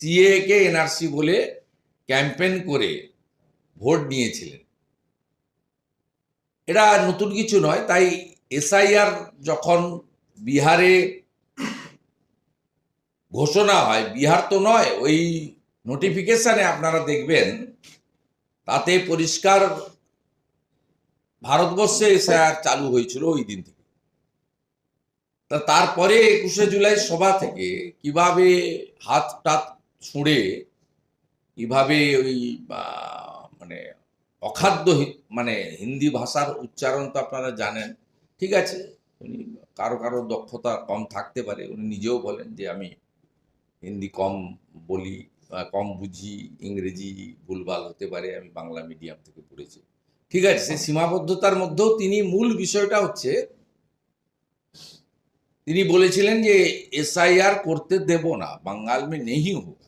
CA কে NRC বলে campaign করে ভোট নিয়েছিলেন। এটা নতুন কিছু নয়, তাই এসআইআর যখন বিহারে ঘোষণা হয়, বিহার তো নয়, ওই নোটিফিকেশানে আপনারা দেখবেন, তাতে পরিষ্কার ভারতবর্ষে এসআইআর চালু হয়েছিল ওই দিন থেকে। তা তারপরে একুশে জুলাই সভা থেকে কীভাবে হাত টাত ছুঁড়ে কীভাবে ওই মানে অখাদ্য মানে হিন্দি ভাষার উচ্চারণ তো আপনারা জানেন। ঠিক আছে, উনি কারও কারও দক্ষতা কম থাকতে পারে। উনি নিজেও বলেন যে, আমি হিন্দি কম বলি কম বুঝি, ইংরেজি ভুলভাল হতে পারে, আমি বাংলা মিডিয়াম থেকে পড়েছি। ঠিক আছে, সেই সীমাবদ্ধতার মধ্যেও তিনি মূল বিষয়টা হচ্ছে, তিনি বলেছিলেন যে, এসআইআর করতে দেব না বাঙ্গাল মে নেই হোক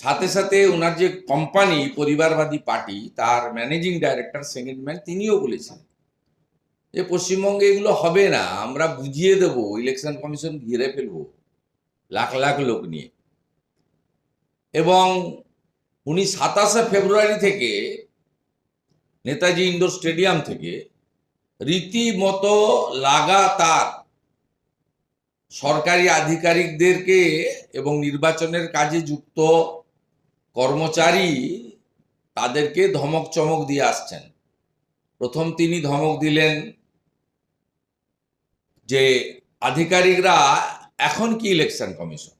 সাথে সাথে ওনার যে কোম্পানি পরিবারবাদী পার্টি, তার ম্যানেজিং ডাইরেক্টর সেকেন্ড ম্যান তিনিও বলেছেন যে পশ্চিমবঙ্গে এগুলো হবে না, আমরা বুঝিয়ে দেব ইলেকশন কমিশন ঘিরে ফেলব, লাখ লাখ লোক নিয়ে। এবং উনি সাতাশে ফেব্রুয়ারি থেকে নেতাজি ইন্ডোর স্টেডিয়াম থেকে রীতিমতো লাগাতার সরকারি আধিকারিকদেরকে এবং নির্বাচনের কাজে যুক্ত কর্মচারী তাদেরকে ধমক চমক দিয়ে আসছেন। প্রথম তিনি ধমক দিলেন যে আধিকারিকরা এখন কি ইলেকশন কমিশন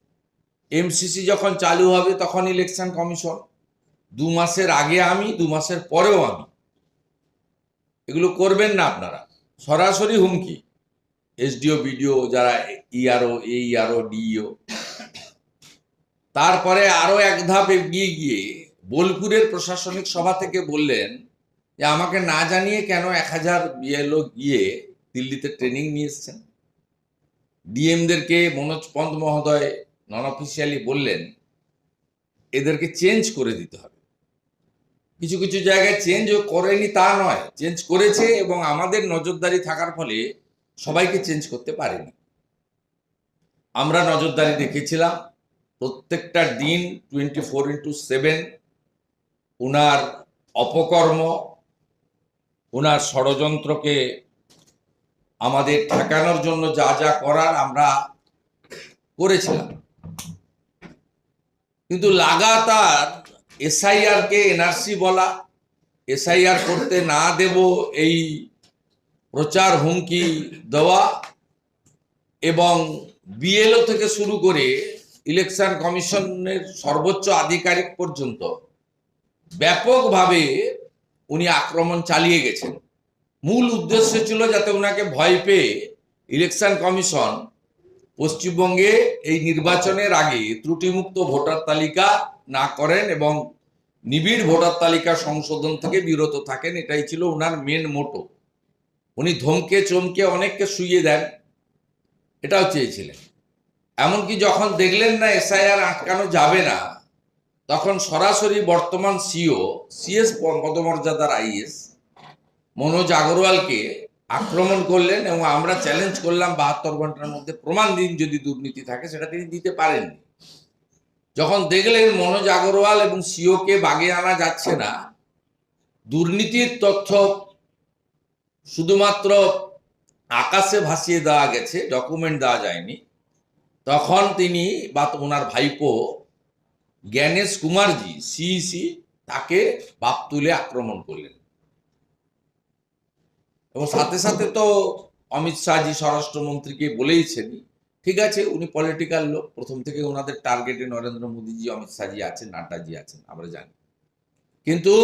এমসিসি যখন চালু হবে তখন ইলেকশন কমিশন দু মাসের আগে আমি, দু মাসের পরেও আমি। এগুলো করবেন না আপনারা। সরাসরি হুমকি। এসডিও বিডিও যারা ইআরও এইআরও ডিইও তারপরে আরও এক ধাপ এগিয়ে গিয়ে বোলপুরের প্রশাসনিক সভা থেকে বললেন যে, আমাকে না জানিয়ে কেন এক হাজার বিএলও গিয়ে দিল্লিতে ট্রেনিং নিয়ে এসছেন? ডিএমদেরকে মনোজ পন্ত মহোদয় নন অফিসিয়ালি বললেন, এদেরকে চেঞ্জ করে দিতে হবে। কিছু কিছু জায়গায় চেঞ্জও করেনি তা নয় চেঞ্জ করেছে এবং আমাদের নজরদারি থাকার ফলে সবাইকে চেঞ্জ করতে পারেনি। আমরা নজরদারি রেখেছিলাম প্রত্যেকটা দিন টোয়েন্টি ফোর ইন্টু সেভেন ওনার অপকর্ম ওনার ষড়যন্ত্রকে আমাদের ঠেকানোর জন্য যা যা করার আমরা করেছিলাম। কিন্তু লাগাতার এসআইআর কে এনআরসি বলা, এসআইআর করতে না দেব এই প্রচার হুমকি দেওয়া এবং বিএলও থেকে শুরু করে ইলেকশন কমিশনের সর্বোচ্চ আধিকারিক পর্যন্ত ব্যাপকভাবে উনি আক্রমণ চালিয়ে গেছেন। মূল উদ্দেশ্য ছিল যাতে ওনাকে ভয় পেয়ে ইলেকশন কমিশন পশ্চিমবঙ্গে এই নির্বাচনের আগে ত্রুটিমুক্ত ভোটার তালিকা না করেন এবং নিবিড় ভোটার তালিকা সংশোধন থেকে বিরত থাকেন, এটাই ছিল ওনার মেন মোটো উনি ধমকে চমকে অনেককে শুইয়ে দেন, এটাও চেয়েছিলেন। এমনকি যখন দেখলেন না এসআইআর আটকানো যাবে না, তখন সরাসরি বর্তমান সিও, সিএস পদমর্যাদার আইএস, মনোজ আগরওয়ালকে আক্রমণ করলেন এবং আমরা চ্যালেঞ্জ করলাম বাহাত্তর ঘণ্টার মধ্যে প্রমাণ দিন যদি দুর্নীতি থাকে, সেটা তিনি দিতে পারেননি। যখন দেখলেন মনোজ আগরওয়াল এবং সিওকে বাগে আনা যাচ্ছে না, দুর্নীতির তথ্য শুধুমাত্র আকাশে ভাসিয়ে দেওয়া গেছে ডকুমেন্ট দেওয়া যায়নি। তখন তিনি বা ওনার ভাইপো জ্ঞানেশ কুমারজি সিইসি তাকে বাপ তুলে আক্রমণ করলেন। এবং সাথে সাথে তো অমিত শাহজি স্বরাষ্ট্রমন্ত্রীকে বলেইছেন, ঠিক আছে, উনি পলিটিক্যাল লোক, প্রথম থেকে ওনাদের টার্গেটে নরেন্দ্র মোদীজি, অমিত শাহজি আছেন, নাড্ডাজি আছেন, আমরা জানি। কিন্তু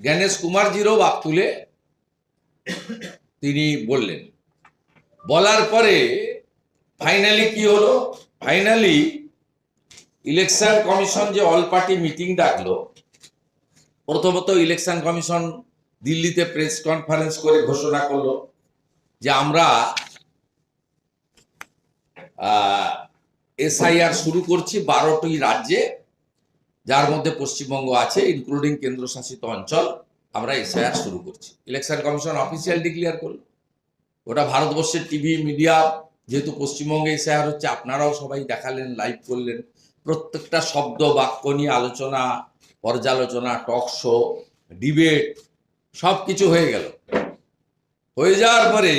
জ্ঞানেশ কুমারজিরও বাপ তুলে তিনি বললেন। বলার পরে ফাইনালি কি হলো? ফাইনালি ইলেকশন কমিশন যে অল পার্টি মিটিং ডাকলো, প্রথমত ইলেকশন কমিশন দিল্লিতে প্রেস কনফারেন্স করে ঘোষণা করল যে আমরা এসআইআর শুরু করছি বারোটি রাজ্যে, যার মধ্যে পশ্চিমবঙ্গ আছে ইনক্লুডিং কেন্দ্রশাসিত অঞ্চল, আমরা এসআইআর শুরু করছি। ইলেকশন কমিশন অফিসিয়াল ডিক্লেয়ার করল। ওটা ভারতবর্ষের টিভি মিডিয়া যেহেতু পশ্চিমবঙ্গে এসআইআর হচ্ছে, আপনারাও সবাই দেখালেন লাইভ করলেন। প্রত্যেকটা শব্দ, বাক্য নিয়ে আলোচনা, পর্যালোচনা টক শো ডিবেট সব কিছু হয়ে গেল। হয়ে যাওয়ার পরে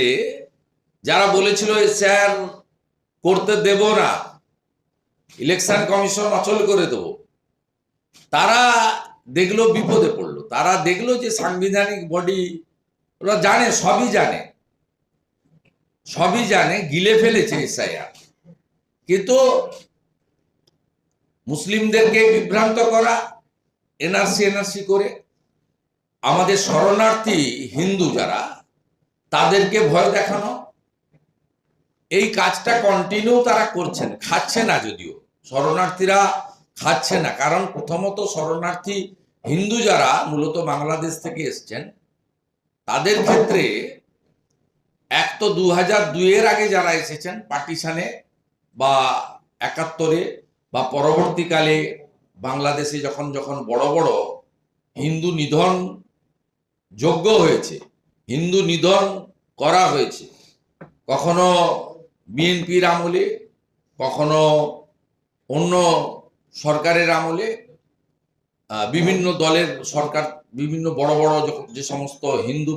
যারা বলেছিল "এ স্যার করতে দেব না ইলেকশন কমিশন অচল করে দেব, তারা দেখল বিপদে পড়ল। তারা দেখল যে সাংবিধানিক বডি ওরা জানে, সবই জানে। সবই জানে, গিলে ফেলেছে এসআইআর। কিন্তু মুসলিমদেরকে বিভ্রান্ত করা, এনআরসি এনআরসি করে, আমাদের শরণার্থী হিন্দু যারা, তাদেরকে ভয় দেখানো, এই কাজটা কন্টিনিউ তারা করছেন, খাচ্ছে না যদিও, শরণার্থীরা খাচ্ছে না, কারণ প্রথমত শরণার্থী হিন্দু যারা, মূলত বাংলাদেশ থেকে এসছেন, তাদের ক্ষেত্রে এক তো দু হাজার দুইয়ের আগে যারা এসেছেন পাকিস্তানে বা একাত্তরে বা পরবর্তীকালে বাংলাদেশে যখন যখন বড় বড় হিন্দু নিধন যোগ্য হয়েছে, হিন্দু নিধন করা হয়েছে, কখনো বিএনপির আমলে, কখনো অন্য সরকারের আমলে বিভিন্ন দলের সরকার, বিভিন্ন বড় বড় যে সমস্ত হিন্দু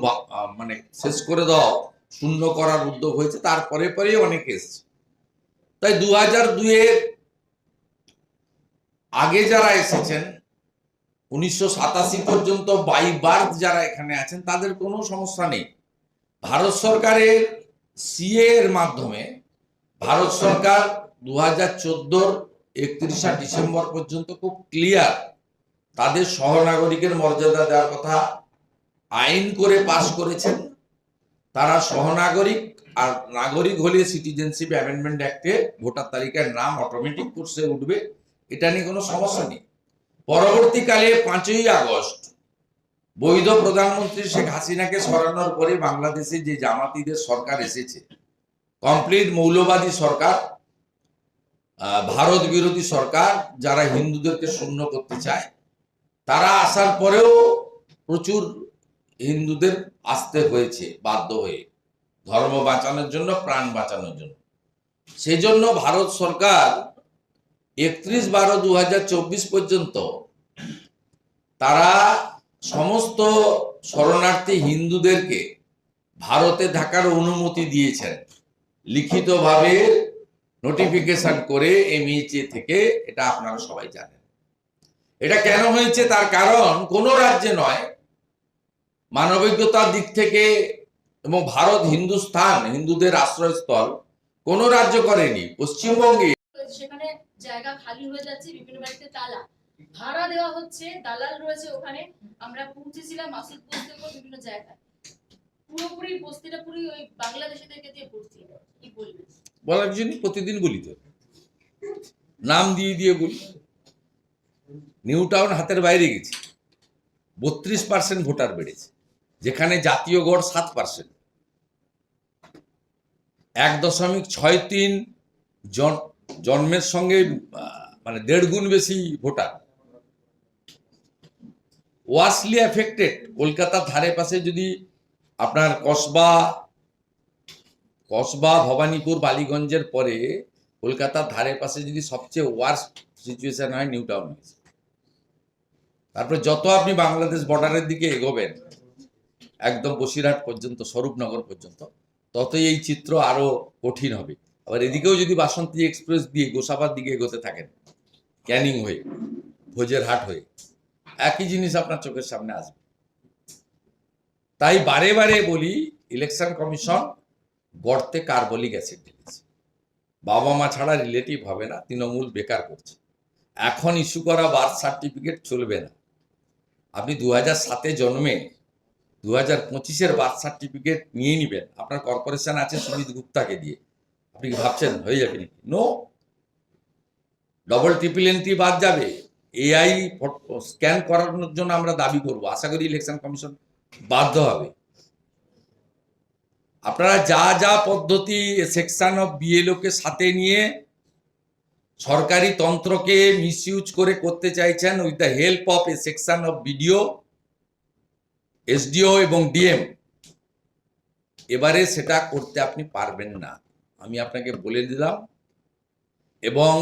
মানে শেষ করে দেওয়া শূন্য করার উদ্যোগ হয়েছে, তারপরে পরেই অনেক এসছে। তাই দু হাজার দুইয়ের আগে যারা এসেছেন, উনিশশো সাতাশি পর্যন্ত বাই বার্থ যারা এখানে আছেন, তাদের কোনো সমস্যা নেই। ভারত সরকারের সিএ এর মাধ্যমে ভারত সরকার দু হাজার চোদ্দোর একত্রিশা ডিসেম্বর পর্যন্ত খুব ক্লিয়ার তাদের সহনাগরিকের মর্যাদা দেওয়ার কথা আইন করে পাশ করেছেন। তারা সহনাগরিক আর নাগরিক হলে সিটিজেনশিপ অ্যামেন্ডমেন্ট অ্যাক্টে ভোটার তালিকার নাম অটোমেটিক কোর্সে উঠবে, এটা নিয়ে কোনো সমস্যা নেই। পরবর্তীকালে পাঁচই আগস্ট, বৈধ প্রধানমন্ত্রী শেখ হাসিনাকে সরানোর পরে বাংলাদেশে যে জামাতিদের সরকার এসেছে কমপ্লিট মৌলবাদী সরকার ভারত বিরোধী সরকার, যারা হিন্দুদেরকে শূন্য করতে চায়, তারা আসার পরেও প্রচুর হিন্দুদের আসতে হয়েছে, বাধ্য হয়ে। ধর্ম বাঁচানোর জন্য, প্রাণ বাঁচানোর জন্য। সেজন্য ভারত সরকার একত্রিশ বারো দু পর্যন্ত তারা সমস্ত শরণার্থী হিন্দুদেরকে ভারতে থাকার অনুমতি দিয়েছেন। লিখিতভাবে নোটিফিকেশন করে এমইচে থেকে এটা আপনারা সবাই জানেন। এটা কেন হয়েছে? তার কারণ কোনো রাজ্যে নয় মানবিকতার দিক থেকে এবং ভারত হিন্দুস্থান হিন্দুদের আশ্রয়স্থল কোন রাজ্য করেনি পশ্চিমবঙ্গে। সেখানে জায়গা খালি হয়ে যাচ্ছে বিভিন্ন বাড়িতে তালা। ভাড়া দেওয়া হচ্ছে দালাল রয়েছে ওখানে। আমরা পৌঁছেছিলাম মাসুদ বস্তির বিভিন্ন জায়গায়। পুরোপুরি বস্তিটা পুরো ওই বাংলাদেশিদেরকে দিয়ে ভর্তি কি বলবেন? বলার জন্য প্রতিদিন বলি তো নাম দিয়ে দিয়ে বলি নিউ টাউন হাতের বাইরে গেছে। বত্রিশ পার্সেন্ট ভোটার বেড়েছে। যেখানে জাতীয় গড় সাত পার্সেন্ট এক দশমিক ছয় তিন জন, জন্মের সঙ্গে মানে দেড় গুণ বেশি ভোটার। ওয়াসলি এফেক্টেড কলকাতার ধারে পাশে যদি আপনার কসবা কসবা, ভবানীপুর, বালিগঞ্জের পরে কলকাতার ধারে পাশে যদি সবচেয়ে ওয়ার্স্ট সিচুয়েশন হয় নিউ টাউন তারপরে যত আপনি বাংলাদেশ বর্ডারের দিকে এগোবেন একদম বসিরহাট পর্যন্ত, স্বরূপনগর পর্যন্ত, ততই এই চিত্র আরও কঠিন হবে। আবার এদিকেও যদি বাসন্তী এক্সপ্রেস দিয়ে গোসাবার দিকে এগোতে থাকেন, ক্যানিং হয়ে, ভোজের হাট হয়ে, একই জিনিস আপনার চোখের সামনে আসবে। তাই বারে বারে বলি, ইলেকশন কমিশন গর্তে কার্বলিক অ্যাসিড ঢেলেছে। বাবা মা ছাড়া রিলেটিভ হবে না, তৃণমূল বেকার করছে। এখন ইস্যু করা বার্থ সার্টিফিকেট চলবে না। আপনি দু হাজার সাতে জন্মে দু হাজার পঁচিশের বার্থ সার্টিফিকেট নিয়ে নেবেন। আপনার কর্পোরেশন আছে সুমিত গুপ্তাকে দিয়ে। আপনি কি ভাবছেন? হয়ে যাবে নাকি? নো ডবল ট্রিপল এন্ট্রি বাদ যাবে। এআই স্ক্যান করানোর জন্য আমরা দাবি করব। আশা করি ইলেকশন কমিশন বাধ্য হবে। আপনারা যা যা পদ্ধতি সেকশন অফ বিএলওকে সাথে নিয়ে সরকারি তন্ত্রকে মিসইউজ করে করতে চাইছেন with the help of a section of BDO SDO এবং ডিএম এবারে সেটা করতে আপনি পারবেন না। আমি আপনাকে বলে দিলাম এবং